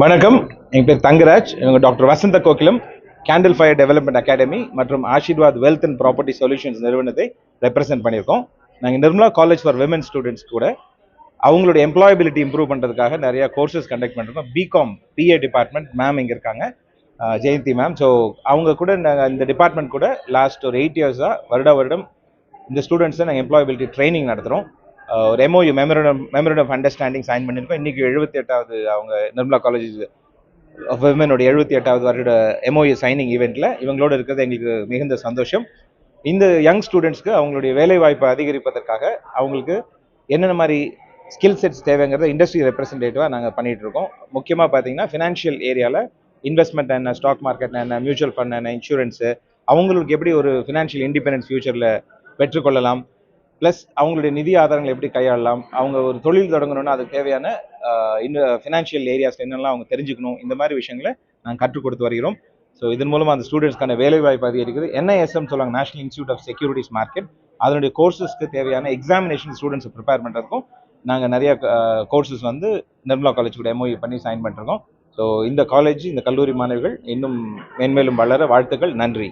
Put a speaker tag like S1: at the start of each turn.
S1: வணக்கம். என் பேர் தங்கராஜ். இவங்க doctor Vasantha Kokilam candle fire development academy மற்றும் Ashirvad wealth and property solutions நிறுவனத்தை ரெப்ரசென்ட் பண்ணியிருக்கோம். நாங்கள் Nirmala college for women students கூட அவங்களோட எம்ப்ளாயபிலிட்டி இம்ப்ரூவ் பண்ணுறதுக்காக நிறைய கோர்சஸ் கண்டக்ட் பண்ணிருக்கோம் B Com BA department ma'am இங்கே இருக்காங்க. ஜெயந்தி மேம் ஸோ அவங்க கூட நாங்கள் இந்த டிபார்ட்மெண்ட் கூட லாஸ்ட் ஒரு எயிட் இயர்ஸாக வருட வருடம் இந்த ஸ்டூடெண்ட்ஸை நாங்கள் எம்ப்ளாயபிலிட்டி ட்ரைனிங் நடத்துகிறோம் ஒரு MOU memorandum memorandum of understanding sign பண்ணியிருக்கோம். இன்றைக்கி எழுபத்தி எட்டாவது அவங்க நிர்மலா காலேஜ் ஆஃப் விமனோட எழுபத்தி எட்டாவது வருட எம்ஓயு சைனிங் ஈவெண்ட்டில் இவங்களோட இருக்கிறது எங்களுக்கு மிகுந்த சந்தோஷம். இந்த யங் ஸ்டூடெண்ட்ஸ்க்கு அவங்களுடைய வேலைவாய்ப்பை அதிகரிப்பதற்காக அவங்களுக்கு என்னென்ன மாதிரி ஸ்கில் செட்ஸ் தேவைங்கிறத இண்டஸ்ட்ரி ரெப்ரசன்டேட்டிவாக நாங்கள் பண்ணிகிட்டு இருக்கோம். முக்கியமாக பார்த்தீங்கன்னா ஃபினான்ஷியல் ஏரியாவில் இன்வெஸ்ட்மெண்ட் என்ன ஸ்டாக் மார்க்கெட் என்ன மியூச்சுவல் ஃபண்ட் என்ன இன்சூரன்ஸு அவங்களுக்கு எப்படி ஒரு ஃபினான்ஷியல் இண்டிபெண்டன்ஸ் ஃபியூச்சரில் பெற்றுக்கொள்ளலாம் ப்ளஸ் அவங்களுடைய நிதி ஆதாரங்களை எப்படி கையாளலாம்? அவங்க ஒரு தொழில் தொடங்கணும்னா அதுக்கு தேவையான இன்னும் ஃபினான்ஷியல் ஏரியாஸ் என்னெல்லாம் அவங்க தெரிஞ்சுக்கணும்? இந்த மாதிரி விஷயங்களை நாங்கள் கற்றுக் கொடுத்து வருகிறோம். ஸோ இதன் மூலமாக அந்த ஸ்டூடெண்ட்ஸ்க்கான வேலைவாய்ப்பு அதிகரிக்குது. என்ஐஎஸ்எம் சொல்லுவாங்க national institute of securities market அதனுடைய கோர்சஸ்க்கு தேவையான எக்ஸாமினேஷன் ஸ்டூடெண்ட்ஸ் ப்ரிப்பேர் பண்ணுறதுக்கும் நாங்கள் நிறைய கோர்சஸ் வந்து நிர்மலா காலேஜ் கூட எம்ஓஇ பண்ணி சைன் பண்ணிருக்கோம். ஸோ இந்த காலேஜ் இந்த கல்லூரி மாணவிகள் இன்னும் மேன்மேலும் வளர வாழ்த்துக்கள். நன்றி.